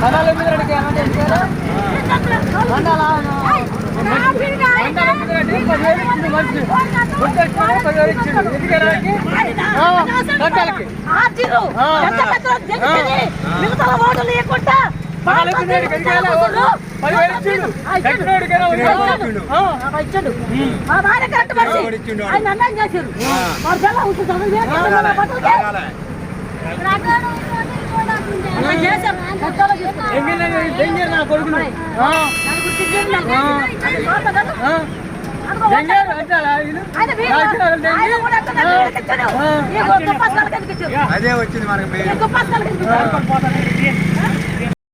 లేకుండా ఇచ్చాడు మా భార్య కరెక్ట్ మనిషి ఆయన అన్నం చేశారు మా పిల్ల ఉంటుంది డెంజర్ నా కొడుకు డెంజర్ అంటారా అదే వచ్చింది మనకి